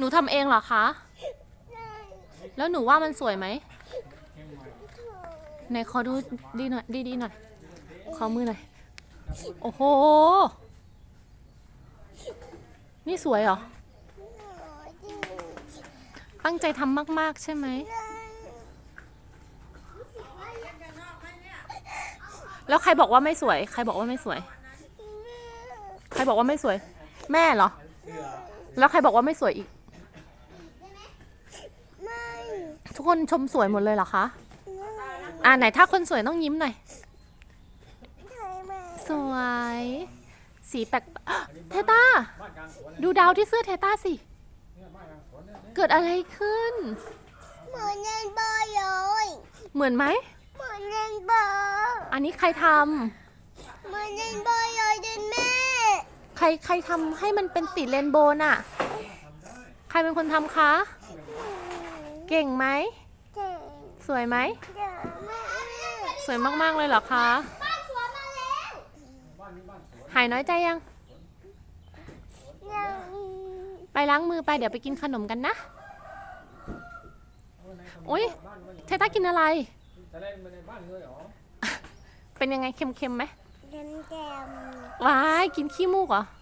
หนูทำเองเหรอคะ แล้วหนูว่ามันสวยไหมไหนขอดูดีหน่อยดีดีหน่อย ขอมือหน่อย โอ้โห นี่สวยเหรอ ตั้งใจทำมาก ๆ ใช่ไหม แล้วใครบอกว่าไม่สวย ใครบอกว่าไม่สวย ใครบอกว่าไม่สวย แม่เหรอ แล้วใครบอกว่าไม่สวยอีก ไม่ ทุกคนชมสวยหมดเลยเหรอคะ อ่าไหนถ้าคนสวยต้องยิ้มหน่อยใช่ไหมสวย สีแปลกเทต้า ดูดาวที่เสื้อเทต้าสิ เกิดอะไรขึ้น เหมือนเล่นบอลเลยเหมือนไหม เหมือนเล่นบอลอันนี้ใครทเหมือนเล่นบอลเลยดิแม่ำใครใครทำให้มันเป็นสีเรนโบว์น่ะ ใครเป็นคนทำคะ เก่งไหมเจ๋งสวยไหมเจ๋งมากสวยมากๆเลยเหรอคะ บ้านสวนมาแล้วหายน้อยใจยัง ยังไปล้างมือไปเดี๋ยวไปกินขนมกันนะ อุ้ยเทต้ากินอะไร จะเล่นไปในบ้านเลยเหรอเป็นยังไงเค็มๆไหมเต็มเต็มว้ายกินขี้มูกเหรอแต่ง